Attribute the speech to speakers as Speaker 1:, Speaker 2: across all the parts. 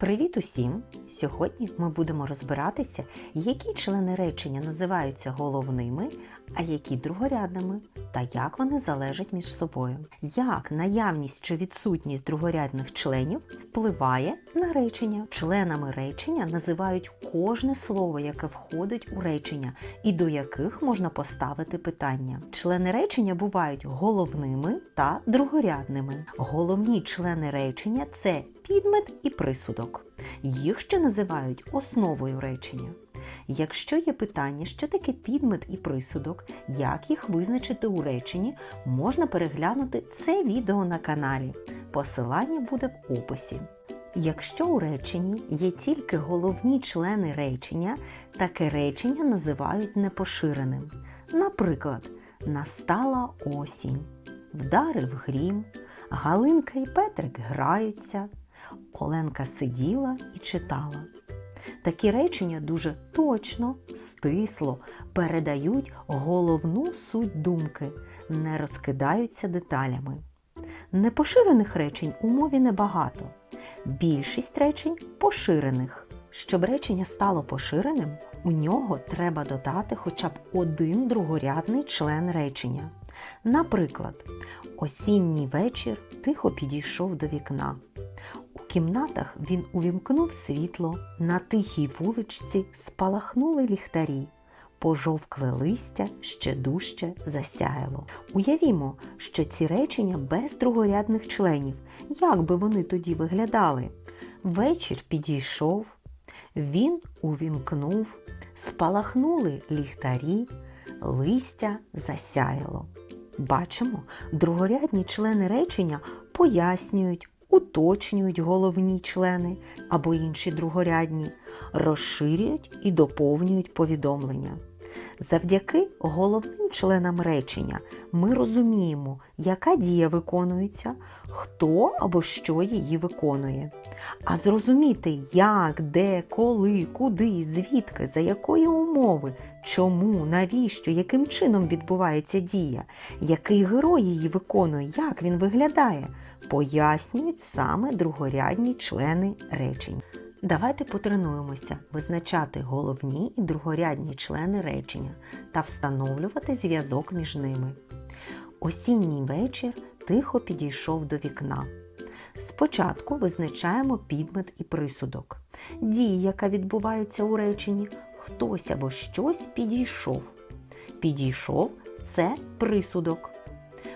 Speaker 1: Привіт усім! Сьогодні ми будемо розбиратися, які члени речення називаються головними, а які другорядними, та як вони залежать між собою. Як наявність чи відсутність другорядних членів впливає на речення. Членами речення називають кожне слово, яке входить у речення, і до яких можна поставити питання. Члени речення бувають головними та другорядними. Головні члени речення це підмет і присудок. Їх ще називають основою речення. Якщо є питання, що таке підмет і присудок, як їх визначити у реченні, можна переглянути це відео на каналі. Посилання буде в описі. Якщо у реченні є тільки головні члени речення, таке речення називають непоширеним. Наприклад, настала осінь, вдарив грім, Галинка і Петрик граються, Оленка сиділа і читала. Такі речення дуже точно, стисло передають головну суть думки, не розкидаються деталями. Непоширених речень у мові небагато. Більшість речень поширених. Щоб речення стало поширеним, у нього треба додати хоча б один другорядний член речення. Наприклад, осінній вечір тихо підійшов до вікна. Кімнатах він увімкнув світло, на тихій вуличці спалахнули ліхтарі, пожовкле листя ще дужче засяяло. Уявімо, що ці речення без другорядних членів. Як би вони тоді виглядали? Вечір підійшов, він увімкнув, спалахнули ліхтарі, листя засяяло. Бачимо, другорядні члени речення пояснюють, уточнюють головні члени або інші другорядні, розширюють і доповнюють повідомлення. Завдяки головним членам речення ми розуміємо, яка дія виконується, хто або що її виконує. А зрозуміти, як, де, коли, куди, звідки, за якої умови, чому, навіщо, яким чином відбувається дія, який герой її виконує, як він виглядає, пояснюють саме другорядні члени речень. Давайте потренуємося визначати головні і другорядні члени речення та встановлювати зв'язок між ними. Осінній вечір тихо підійшов до вікна. Спочатку визначаємо підмет і присудок. Дія, яка відбувається у реченні, хтось або щось підійшов. Підійшов це присудок.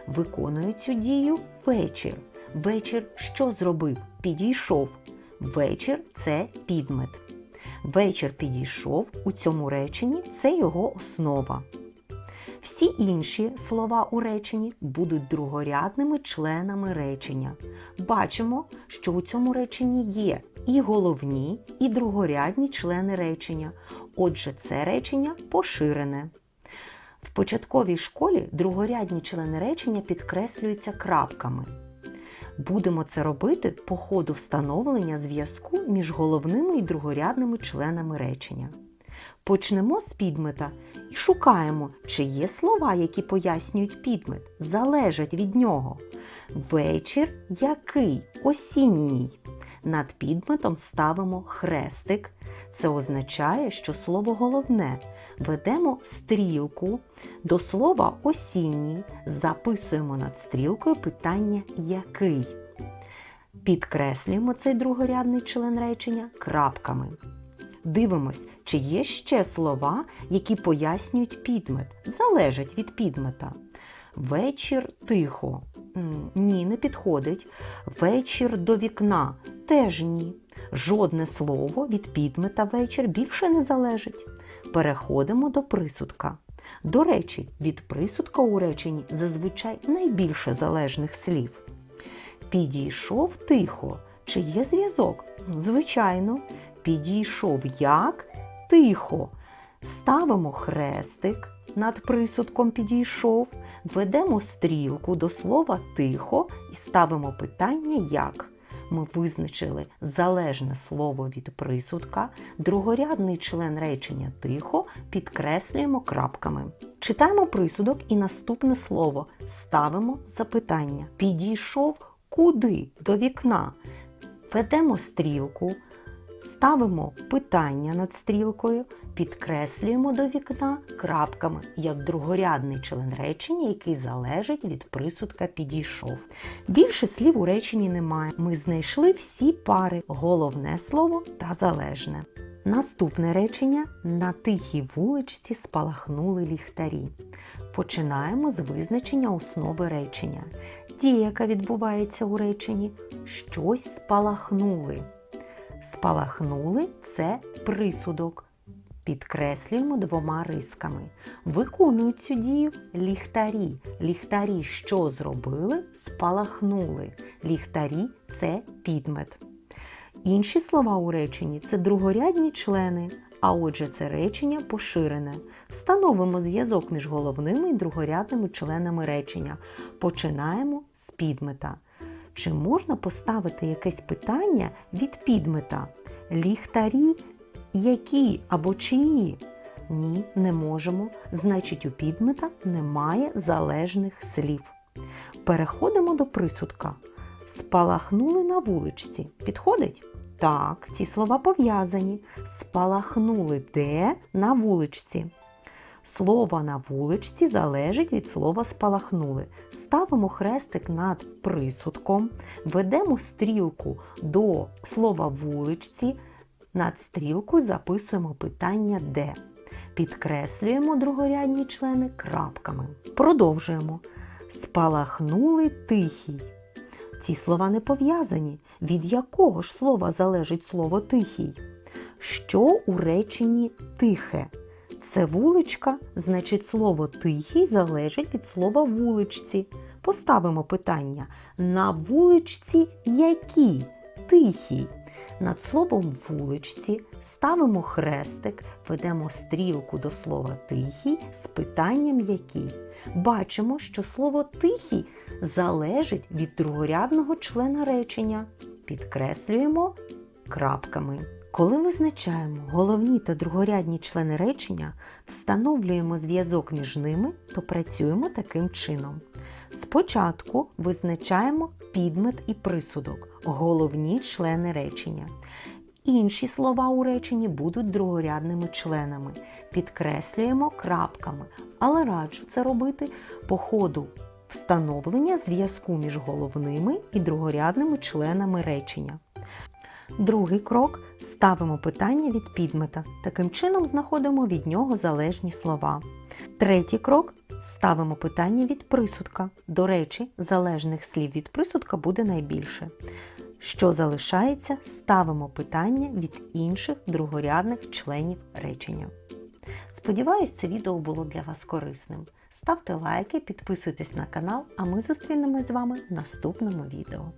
Speaker 1: Виконує цю дію вечір. Вечір що зробив? Підійшов. Вечір це підмет. Вечір підійшов у цьому реченні це його основа. Всі інші слова у реченні будуть другорядними членами речення. Бачимо, що у цьому реченні є і головні, і другорядні члени речення. Отже, це речення поширене. В початковій школі другорядні члени речення підкреслюються крапками. Будемо це робити по ходу встановлення зв'язку між головними і другорядними членами речення. Почнемо з підмета і шукаємо, чи є слова, які пояснюють підмет, залежать від нього. Вечір який? Осінній. Над підметом ставимо хрестик. Це означає, що слово головне. Ведемо стрілку до слова осінній, записуємо над стрілкою питання який. Підкреслюємо цей другорядний член речення крапками. Дивимось, чи є ще слова, які пояснюють підмет, залежать від підмета. Вечір тихо. Ні, не підходить. Вечір до вікна теж ні. Жодне слово від підмета вечір більше не залежить. Переходимо до присудка. До речі, від присудка у реченні зазвичай найбільше залежних слів. Підійшов тихо. Чи є зв'язок? Звичайно, підійшов як тихо. Ставимо хрестик над присудком підійшов, ведемо стрілку до слова тихо і ставимо питання як. Ми визначили залежне слово від присудка, другорядний член речення тихо підкреслюємо крапками. Читаємо присудок і наступне слово ставимо запитання. Підійшов куди? До вікна. Ведемо стрілку, ставимо питання над стрілкою, підкреслюємо до вікна крапками як другорядний член речення, який залежить від присудка підійшов. Більше слів у реченні немає. Ми знайшли всі пари, головне слово та залежне. Наступне речення на тихій вуличці спалахнули ліхтарі. Починаємо з визначення основи речення. Дія, яка відбувається у реченні, щось спалахнули. Спалахнули це присудок. Підкреслюємо двома рисками. Виконують цю дію ліхтарі. Ліхтарі, що зробили, спалахнули. Ліхтарі це підмет. Інші слова у реченні це другорядні члени, а отже, це речення поширене. Встановимо зв'язок між головними і другорядними членами речення. Починаємо з підмета. Чи можна поставити якесь питання від підмета? Ліхтарі які або чиї? Ні, не можемо. Значить, у підмета немає залежних слів. Переходимо до присудка. Спалахнули на вуличці. Підходить? Так, ці слова пов'язані. Спалахнули де на вуличці. Слово на вуличці залежить від слова спалахнули. Ставимо хрестик над присудком, ведемо стрілку до слова вуличці, над стрілкою записуємо питання де. Підкреслюємо другорядні члени крапками. Продовжуємо. Спалахнули тихий. Ці слова не пов'язані. Від якого ж слова залежить слово тихий? Що у реченні тихе? Це вуличка, значить слово тихий залежить від слова вуличці. Поставимо питання: на вуличці які? Тихі. Над словом вуличці ставимо хрестик, ведемо стрілку до слова тихий з питанням який. Бачимо, що слово тихий залежить від другорядного члена речення. Підкреслюємо крапками. Коли визначаємо головні та другорядні члени речення, встановлюємо зв'язок між ними, то працюємо таким чином. Спочатку визначаємо підмет і присудок, головні члени речення. Інші слова у реченні будуть другорядними членами. Підкреслюємо крапками, але раджу це робити по ходу встановлення зв'язку між головними і другорядними членами речення. Другий крок ставимо питання від підмета. Таким чином знаходимо від нього залежні слова. Третій крок ставимо питання від присудка. До речі, залежних слів від присудка буде найбільше. Що залишається, ставимо питання від інших другорядних членів речення. Сподіваюсь, це відео було для вас корисним. Ставте лайки, підписуйтесь на канал, а ми зустрінемось з вами в наступному відео.